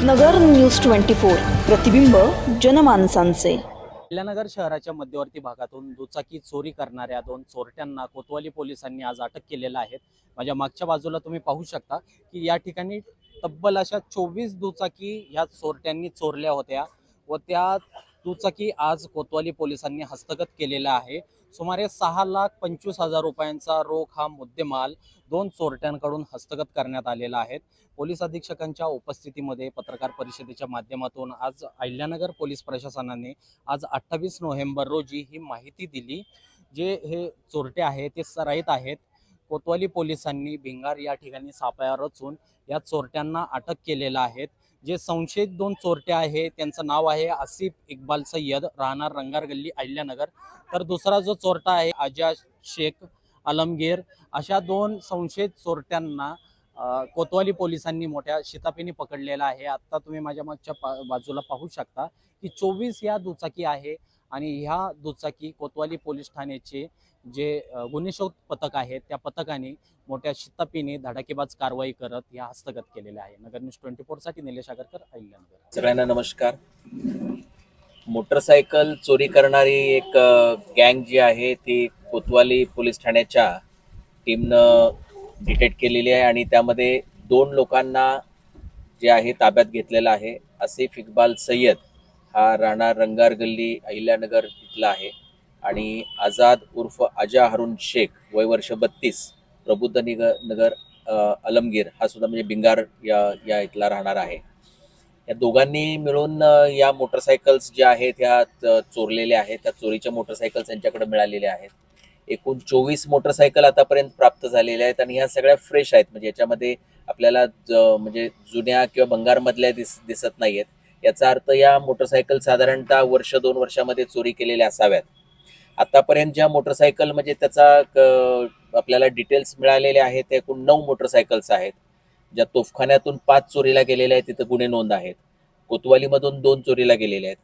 नगर news twenty four. प्रतिबिंब जनमानसांचे. अहिल्यानगर शहराच्या मध्यवर्ती भागातून दुचाकी चोरी करणाऱ्या दोन चोरट्यांना कोतवाली पोलिसांनी आज अटक केलेलं आहे. माझ्या मागच्या बाजूला तुम्ही पाहू शकता की या ठिकाणी तब्बल अशा चोवीस दुचाकी ह्या चोरट्यांनी चोरल्या होत्या व त्या दुचाकी आज कोतवाली पोलिसांनी हस्तगत केलेला आहे. सुमारे सहा लाख पंचवीस हजार रुपयांचा रोख हा मुद्देमाल दोन चोरट्यांकडून हस्तगत करण्यात आलेला आहे. पोलीस अधीक्षकांच्या उपस्थितीमध्ये पत्रकार परिषदेच्या माध्यमातून आज अहिल्यानगर पोलीस प्रशासनाने आज अठ्ठावीस नोव्हेंबर रोजी ही माहिती दिली जे हे चोरटे आहेत ते सराईत आहेत. कोतवाली पोलिसांनी भिंगार या ठिकाणी सापळा रचून या चोरट्यांना अटक केलेलं आहेत जे संशयित दोन चोरटे आहे त्यांचं नाव आहे आसिफ इक्बाल सय्यद राहणार रंगार गल्ली अहिल्यानगर. तर दुसरा जो चोरटा आहे आजा शेख आलमगीर अशा दोन संशयित चोरट्यांना कोतवाली पोलिसांनी मोठ्या शितापीने पकडलेला आहे. आत्ता तुम्ही माझ्या मागच्या पा बाजूला पाहू शकता की चोवीस या दुचाकी आहे आणि ह्या दुचाकी कोतवाली पोलीस ठाण्याचे जे गुन्हेशोध पथक आहे त्या पथकाने मोठ्या शितापीने धडाकेबाज कारवाई करत ह्या हस्तगत केलेल्या आहे. नगर न्यूज ट्वेंटी फोरसाठी निलेश आगरकर अहिल्यानगर. सगळ्यांना नमस्कार. मोटरसायकल चोरी करणारी एक गँग जी आहे ती कोतवाली पोलीस ठाण्याच्या टीमनं डिटेक्ट केलेली आहे आणि त्यामध्ये दोन लोकांना जे आहे ताब्यात घेतलेलं आहे. आसिफ इक्बाल सय्यद हा राणा रंगार गल्ली अहिल्यानगर इथला आहे. आणि आझाद उर्फ अजा हरुण शेख वय वर्ष बत्तीस प्रबुद्ध निगर नगर अलमगीर हा सुद्धा म्हणजे बिंगार या या इथला राहणार आहे. या दोघांनी मिळून या मोटरसायकल्स ज्या आहेत ह्या चोरलेल्या आहेत त्या चोरीच्या मोटरसायकल्स यांच्याकडे मिळालेल्या आहेत. एकूण चोवीस मोटरसायकल आतापर्यंत प्राप्त झालेल्या आहेत आणि ह्या सगळ्या फ्रेश आहेत. म्हणजे याच्यामध्ये आपल्याला ज- म्हणजे जुन्या किंवा भंगारमधल्या दिस दिसत नाही आहेत याचा अर्थ या मोटरसायकल साधारणतः वर्ष दोन वर्षामध्ये चोरी केलेल्या असाव्यात. आतापर्यंत ज्या मोटरसायकल म्हणजे त्याचा आपल्याला डिटेल्स मिळालेले आहेत एकूण नऊ मोटरसायकल्स आहेत. ज्या तोफखान्यातून पाच चोरीला गेलेल्या आहेत तिथं गुन्हे नोंद आहेत. कोतवालीमधून दोन चोरीला गेलेले आहेत.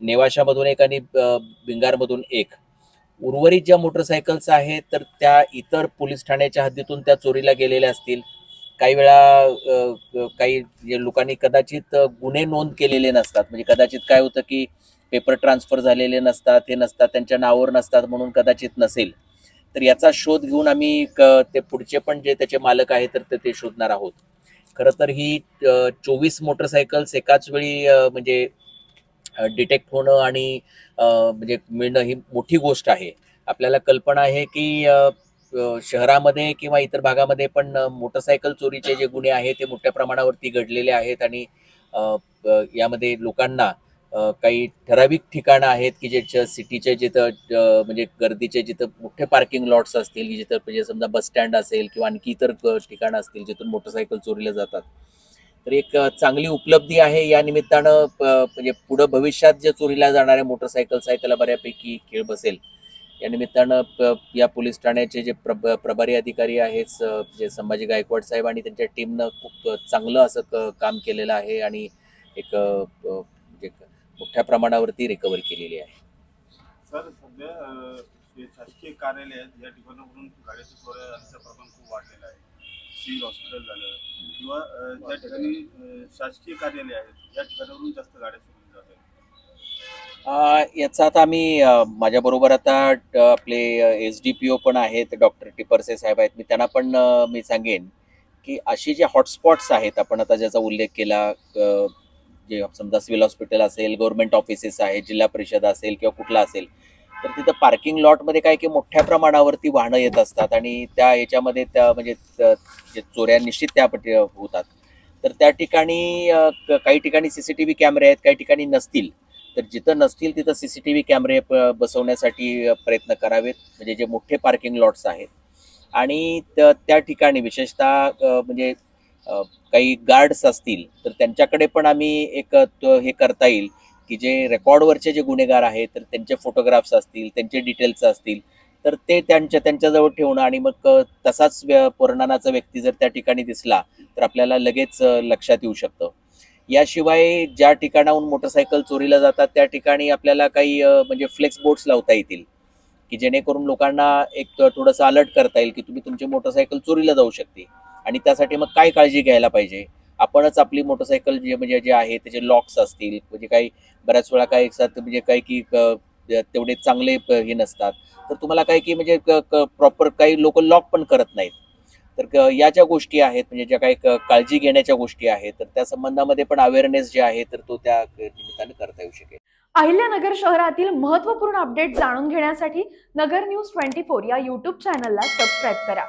नेवाशामधून एक आणि बिंगारमधून एक. उर्वरित ज्या मोटरसायकल्स आहेत तर त्या इतर पोलीस ठाण्याच्या हद्दीतून त्या चोरीला गेलेल्या असतील. काही वेळा काही लोकांनी कदाचित गुन्हे नोंद केलेले नसतात. म्हणजे कदाचित काय होतं की पेपर ट्रान्सफर झालेले नसतात हे नसतात त्यांच्या नावावर नसतात म्हणून कदाचित नसेल. तर याचा शोध घेऊन आम्ही क- ते पुढचे पण जे त्याचे मालक आहेत तर ते- ते शोधणार आहोत. खरं तर ही चोवीस मोटरसायकल्स एकाच वेळी म्हणजे डिटेक्ट होणं आणि म्हणजे मिळणं ही मोठी गोष्ट आहे. आपल्याला कल्पना आहे की शहरामध्ये किंवा इतर भागामध्ये पण मोटरसायकल चोरीचे जे गुन्हे आहेत ते मोठ्या प्रमाणावरती घडलेले आहेत आणि यामध्ये लोकांना काही ठराविक ठिकाणं आहेत की जे सिटीचे जिथं म्हणजे गर्दीचे जिथं मोठे पार्किंग लॉट्स असतील की जिथं म्हणजे समजा बस स्टँड असेल किंवा आणखी इतर ठिकाणं असतील जिथून मोटरसायकल चोरीला जातात. तर एक चांगली उपलब्धी आहे. या निमित्तानं प- म्हणजे पुढं भविष्यात जे चोरीला जाणाऱ्या मोटरसायकल्स आहेत त्याला बऱ्यापैकी खेळ बसेल. या निमित्तानं प- या पोलीस ठाण्याचे जे प्रभ प्रभारी अधिकारी आहेत जे संभाजी गायकवाड साहेब आणि त्यांच्या टीमनं खूप चांगलं असं क- काम केलेलं आहे. आणि एक मोठ्या प्रमाणावरती रिकव्हरी केलेली आहे. सर सध्या जे शासकीय कार्यालय आहेत या ठिकाणावरून चोऱ्यांचं प्रमाण खूप वाढलेलं आहे. सिव्हिल हॉस्पिटल झालं किंवा ठिकाणी शासकीय कार्यालय आहेत या ठिकाणावरून जास्त गाड्या चोरल्या जात आहेत. अ, याचा आता आम्ही माझ्याबरोबर आता आपले एस डी पी ओ पण आहेत डॉक्टर टिपरसे साहेब आहेत. मी त्यांना पण मी सांगेन की अशी जे हॉटस्पॉट्स आहेत आपण आता ज्याचा उल्लेख केला जे समजा सिव्हिल हॉस्पिटल असेल गव्हर्नमेंट ऑफिसेस आहे जिल्हा परिषद असेल किंवा कुठला असेल तर तिथं पार्किंग लॉटमध्ये काय की मोठ्या प्रमाणावरती वाहनं येत असतात आणि त्या याच्यामध्ये त्या म्हणजे जे चोऱ्या निश्चित त्या होतात. तर त्या ठिकाणी क- काही ठिकाणी सी सी टी व्ही कॅमेरे आहेत काही ठिकाणी नसतील. तर जिथं नसतील तिथं सी सी टी व्ही कॅमेरे प- बसवण्यासाठी प्रयत्न करावेत. म्हणजे जे मोठे पार्किंग लॉट्स आहेत. आणि त्या ठिकाणी विशेषतः म्हणजे काही गार्ड्स असतील तर त्यांच्याकडे पण आम्ही एक हे करता येईल की जे रेकॉर्डवरचे जे गुन्हेगार आहेत तर त्यांचे फोटोग्राफ्स असतील त्यांचे डिटेल्स असतील तर ते त्यांच्या त्यांच्याजवळ ठेवणं आणि मग तसाच व्य- व्यक्ती जर त्या ठिकाणी दिसला तर आपल्याला लगेच लक्षात येऊ शकतं. याशिवाय ज्या ठिकाणाहून मोटरसायकल चोरीला जातात त्या ठिकाणी आपल्याला काही म्हणजे फ्लेक्स बोर्ड्स लावता येतील की जेणेकरून लोकांना एक थोडंसं अलर्ट करता येईल की तुम्ही तुमची मोटरसायकल चोरीला जाऊ शकते. आणि त्यासाठी मग काय काळजी घ्यायला पाहिजे? आपणच आपली मोटरसायकल जे म्हणजे जे आहे त्याचे लॉक्स असतील म्हणजे काही बऱ्याच वेळा काही म्हणजे काही की तेवढे चांगले हे नसतात. तर तुम्हाला काही की म्हणजे प्रॉपर काही लोक लॉक पण करत नाहीत. तर या ज्या गोष्टी आहेत म्हणजे ज्या काही काळजी घेण्याच्या गोष्टी आहेत तर त्या संबंधामध्ये पण अवेअरनेस जे आहे तर तो त्या निमित्ताने करता येऊ शकेल. अहिल्यानगर शहरातील महत्त्वपूर्ण अपडेट जाणून घेण्यासाठी नगर न्यूज ट्वेंटी फोर या यूट्यूब चॅनलला सबस्क्राईब करा.